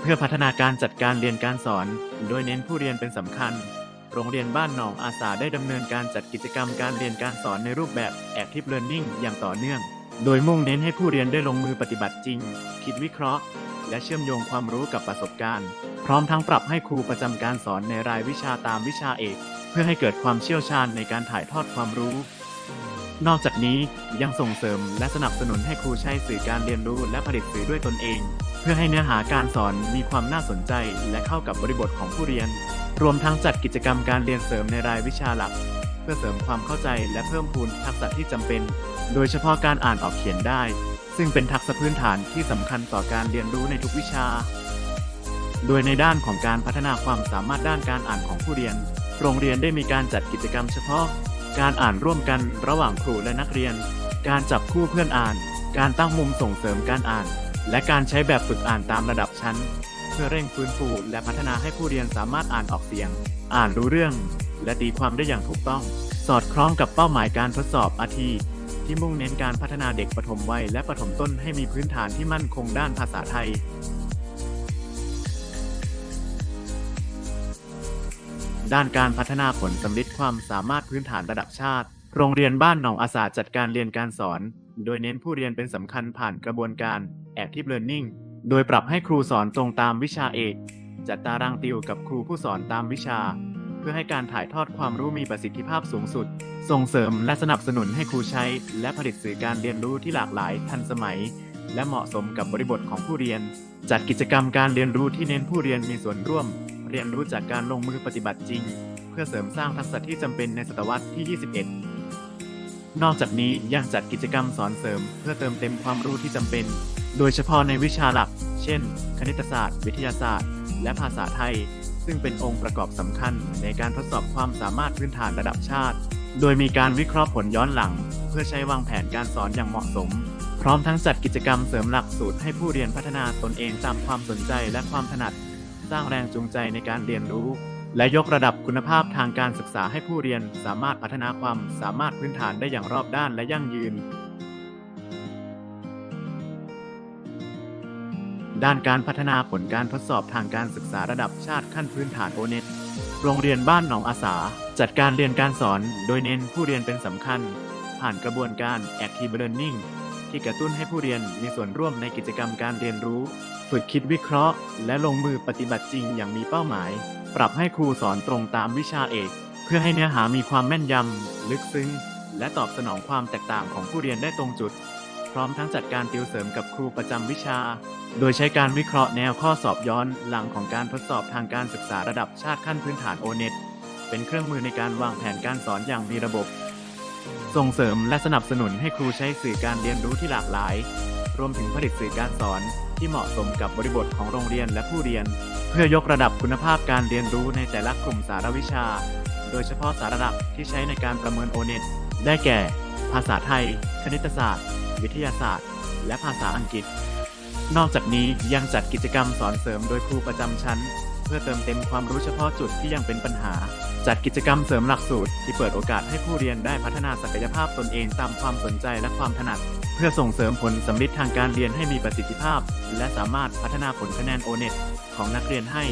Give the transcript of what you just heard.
เพื่อพัฒนาการจัดการเรียนการสอน โดยเน้นผู้เรียนเป็นสำคัญ โรงเรียนบ้านหนองอาสาได้ดำเนินการจัดกิจกรรมการเรียนการสอนในรูปแบบ Active Learning อย่างต่อเนื่อง โดยมุ่งเน้นให้ผู้เรียนได้ลงมือปฏิบัติจริง คิดวิเคราะห์ และเชื่อมโยงความรู้กับประสบการณ์ พร้อมทั้งปรับให้ครูประจำการสอนในรายวิชาตามวิชาเอก เพื่อให้เกิดความเชี่ยวชาญในการถ่ายทอดความรู้นอกจากนี้ยังส่งเสริมและสนับสนุนให้ครูใช้สื่อการเรียนรู้และผลิตสื่อด้วยตนเอง เพื่อให้เนื้อหาการสอนมีความน่าสนใจ และเข้ากับบริบทของผู้เรียน รวมทั้งจัดกิจกรรมการเรียนเสริมในรายวิชาหลัก เพื่อเสริมความเข้าใจและเพิ่มพูนทักษะที่จำเป็น โดยเฉพาะการอ่านออกเขียนได้ ซึ่งเป็นทักษะพื้นฐานที่สำคัญต่อการเรียนรู้ในทุกวิชา โดยในด้านของการพัฒนาความสามารถด้านการอ่านของผู้เรียน โรงเรียนได้มีการจัดกิจกรรมเฉพาะ การอ่านร่วมกันระหว่างครูและนักเรียน การจับคู่เพื่อนอ่าน การตั้งมุมส่งเสริมการอ่าน และการใช้แบบฝึกอ่านตามระดับชั้น เพื่อเร่งฟื้นฟูและพัฒนาให้ผู้เรียนสามารถอ่านออกเสียง อ่านรู้เรื่อง และตีความได้อย่างถูกต้อง สอดคล้องกับเป้าหมายการทดสอบอาทีที่มุ่งเน้นการพัฒนาเด็กปฐมวัยและปฐมต้นให้มีพื้นฐานที่มั่นคงด้านภาษาไทยด้านการพัฒนาผลสำลิดความสามารถพื้นฐานระดับชาติ โรงเรียนบ้านหนองอาสาจัดการเรียนการสอนโดยเน้นผู้เรียนเป็นสำคัญผ่านกระบวนการ Active Learning โดยปรับให้ครูสอนตรงตามวิชาเอก จัดตารางติวกับครูผู้สอนตามวิชา เพื่อให้การถ่ายทอดความรู้มีประสิทธิภาพสูงสุด ส่งเสริมและสนับสนุนให้ครูใช้ และผลิตสื่อการเรียนรู้ที่หลากหลายทันสมัย และเหมาะสมกับบริบทของผู้เรียน จัดกิจกรรมการเรียนรู้ที่เน้นผู้เรียนมีส่วนร่วม เรียนรู้จากการลงมือปฏิบัติจริง เพื่อเสริมสร้างทักษะที่จำเป็นในศตวรรษที่ 21 นอกจากนี้ยังจัดกิจกรรมสอนเสริม เพื่อเติมเต็มความรู้ที่จำเป็น โดยเฉพาะในวิชาหลัก เช่น คณิตศาสตร์ วิทยาศาสตร์ และภาษาไทย ซึ่งเป็นองค์ประกอบสำคัญในการทดสอบความสามารถพื้นฐานระดับชาติ โดยมีการวิเคราะห์ผลย้อนหลัง เพื่อใช้วางแผนการสอนอย่างเหมาะสม พร้อมทั้งจัดกิจกรรมเสริมหลักสูตรให้ผู้เรียนพัฒนาตนเองตามความสนใจและความถนัด สร้างแรงจูงใจในการเรียนรู้ และยกระดับคุณภาพทางการศึกษาให้ผู้เรียนสามารถพัฒนาความสามารถพื้นฐานได้อย่างรอบด้านและยั่งยืน ด้านการพัฒนาผลการทดสอบทางการศึกษาระดับชาติขั้นพื้นฐานโอเน็ตโรงเรียนบ้านหนองอาสา จัดการเรียนการสอนโดยเน้นผู้เรียนเป็นสำคัญ ผ่านกระบวนการ Active Learning ที่กระตุ้นให้ผู้เรียนมีส่วนร่วมในกิจกรรมการเรียนรู้ ฝึกคิดวิเคราะห์ และลงมือปฏิบัติจริงอย่างมีเป้าหมาย ปรับให้ครูสอนตรงตามวิชาเอก เพื่อให้เนื้อหามีความแม่นยำ ลึกซึ้ง และตอบสนองความแตกต่างของผู้เรียนได้ตรงจุด พร้อมทั้งจัดการติวเสริมกับครูประจำวิชา โดยใช้การวิเคราะห์แนวข้อสอบย้อนหลังของการทดสอบทางการศึกษาระดับชาติขั้นพื้นฐานโอเน็ตเป็นเครื่องมือในการวางแผนการสอนอย่างมีระบบ ส่งเสริมและสนับสนุนให้ครูใช้สื่อการเรียนรู้ที่หลากหลาย รวมถึงผลิตสื่อการสอนที่เหมาะสมกับบริบทของโรงเรียนและผู้เรียน เพื่อยกระดับคุณภาพการเรียนรู้ในแต่ละกลุ่มสารวิชา โดยเฉพาะสารหลักที่ใช้ในการประเมินโอเน็ตได้แก่ ภาษาไทย คณิตศาสตร์ วิทยาศาสตร์ และภาษาอังกฤษ นอกจากนี้ยังจัดกิจกรรมสอนเสริมโดยครูประจำชั้น เพื่อเติมเต็มความรู้เฉพาะจุดที่ยังเป็นปัญหา จัดกิจกรรมเสริมหลักสูตร ที่เปิดโอกาสให้ผู้เรียนได้พัฒนาศักยภาพตนเองตามความสนใจและความถนัด เพื่อส่งเสริมผลสำลิดทางการเรียนให้มีประสิทธิภาพ และสามารถพัฒนาผลคะแนนโอเน็ตของนักเรียนให้